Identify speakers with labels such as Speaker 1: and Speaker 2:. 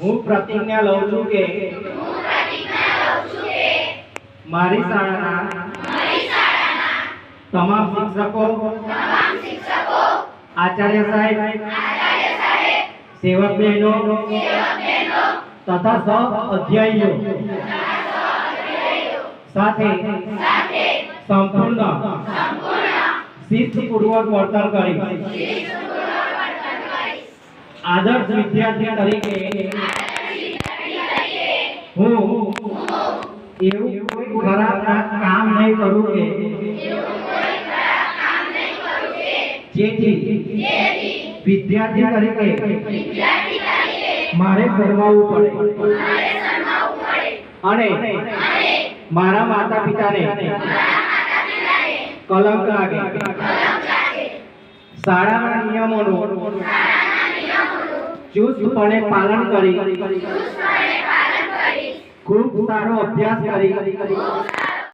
Speaker 1: હું પ્રતિજ્ઞા લઉં છું કે મારી શાળાના તમામ શિક્ષકો, આચાર્ય સાહેબ, સેવક બહેનો તથા સહ અધ્યાયીઓ સાથે સંપૂર્ણ શિસ્તપૂર્વક વર્તન કરી. આદર્શ વિદ્યાર્થી તરીકે હું એવું કોઈ ખરાબ કામ નહીં કરું કે જેથી વિદ્યાર્થી તરીકે મારે શરમાવવું પડે. અને મારા માતા પિતાને કલંક લાગે. શાળાના નિયમોનું ચુસ્તપણે પાલન કરી. ખૂબ સારો અભ્યાસ કરી.